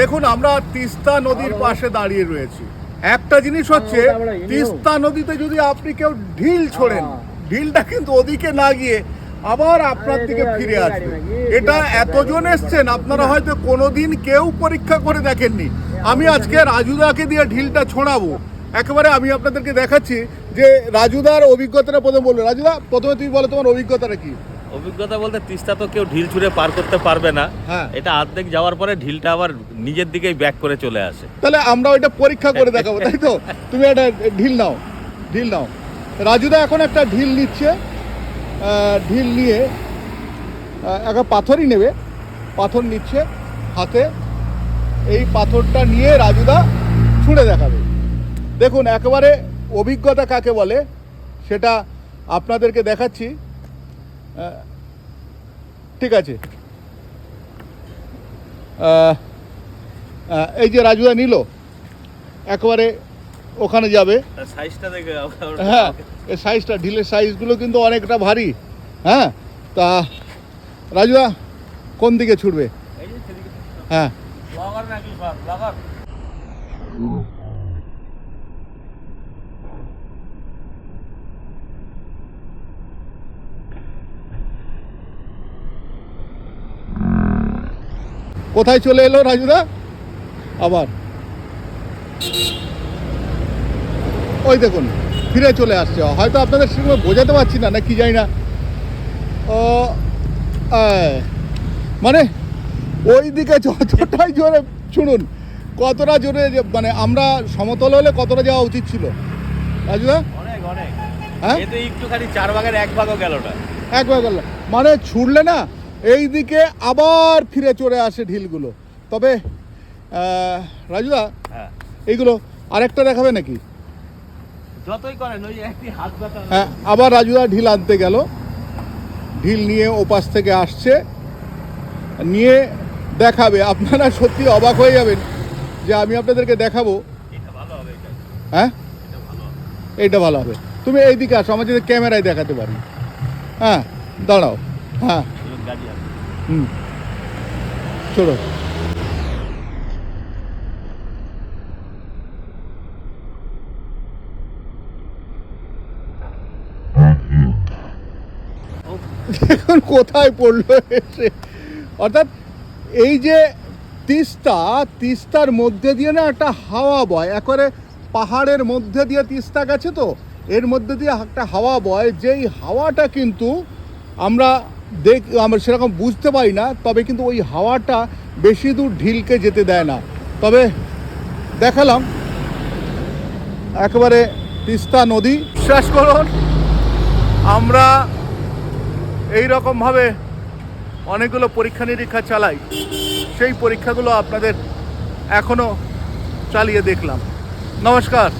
দেখুন আমরা তিস্তা নদীর পাশে দাঁড়িয়ে রয়েছি। একটা জিনিস হচ্ছে তিস্তা নদীতে যদি আপনি কেউ ঢিল ছোড়েন ঢিলটা কিন্তু ওদিকে না গিয়ে আবার আপনার দিকে ফিরে আসবে। এটা এতজন এসছেন আপনারা হয়তো কোনোদিন কেউ পরীক্ষা করে দেখেননি। আমি আজকে রাজুদাকে দিয়ে ঢিলটা ছোড়াবো। একেবারে আমি আপনাদেরকে দেখাচ্ছি যে রাজুদার অভিজ্ঞতাটা প্রথমে বলব। রাজুদা প্রথমে তুমি বলো তোমার অভিজ্ঞতাটা কি? অভিজ্ঞতা বলতে তিস্তা তো কেউ ঢিল ছুঁড়ে পার করতে পারবে না। হ্যাঁ। এটা অর্ধেক যাওয়ার পরে ঢিলটা আবার নিজের দিকেই ব্যাক করে চলে আসে। তাহলে আমরা ওইটা পরীক্ষা করে দেখাবো তাই তো? তুমি একটা ঢিল নাও ঢিল নাও। রাজুদা এখন একটা ঢিল নিচ্ছে ঢিল নিয়ে একটা পাথরই নেবে পাথর নিচ্ছে হাতে। এই পাথরটা নিয়ে রাজুদা ছুঁড়ে দেখাবে। দেখুন একেবারে অভিজ্ঞতা কাকে বলে সেটা আপনাদেরকে দেখাচ্ছি। ঠিক আছে। এই যে রাজুদা নিল একবারে ওখানে যাবে। সাইজটা দেখে হ্যাঁ এই সাইজটা ঢিলের সাইজগুলো কিন্তু অনেকটা ভারী। হ্যাঁ তা রাজুদা কোন দিকে ছুটবে? হ্যাঁ। কোথায় চলে এলো রাজুদা? আবার। ওই দেখুন ফিরে চলে আসছে। হয়তো আপনাদের সঙ্গে বোঝাতে পারছি না না কি জানি না। ও মানে ওই দিকে যতটাই জোরে শুনুন কতটা জোরে মানে আমরা সমতল হলে কতটা যাওয়া উচিত ছিল। রাজুদা? হ্যাঁ? একটুখানি চার ভাগের এক ভাগও গেল না। একবার গেল। মানে ছুটলে না এই দিকে আবার ফিরে চলে আসে ঢিলগুলো। তবে রাজুদা হ্যাঁ। এইগুলো আরেকটা দেখাবে নাকি? যতই করেন ওই একটি হাত হ্যাঁ আবার রাজুদা ঢিল আনতে গেল। ঢিল নিয়ে ওপাশ থেকে আসছে। নিয়ে দেখাবে। আপনারা সত্যি অবাক হয়ে যাবেন যে আমি আপনাদেরকে দেখাবো। হ্যাঁ? এইটা ভালো হবে। তুমি এইদিকে আসো আমার যদি ক্যামেরায় দেখাতে পারি। হ্যাঁ দাঁড়াও। হ্যাঁ। হুম। ছোড়ো দেখুন কোথায় পড়ল এসে? অর্থাৎ এই যে তিস্তা, তিস্তার মধ্যে দিয়ে না একটা হাওয়া বয়, একবারে পাহাড়ের মধ্যে দিয়ে তিস্তা গেছে তো, এর মধ্যে দিয়ে একটা হাওয়া বয়, যেই হাওয়াটা কিন্তু আমরা দেখ, আমরা সেরকম বুঝতে পারি না, তবে কিন্তু ওই হাওয়াটা বেশি দূর ঢিলকে যেতে দেয় না। তবে দেখালাম, একেবারে তিস্তা নদী। বিশ্বাস করুন, আমরা এই রকমভাবে অনেকগুলো পরীক্ষা নিরীক্ষা চালাই। সেই পরীক্ষাগুলো আপনাদের এখনও চালিয়ে দেখলাম। নমস্কার।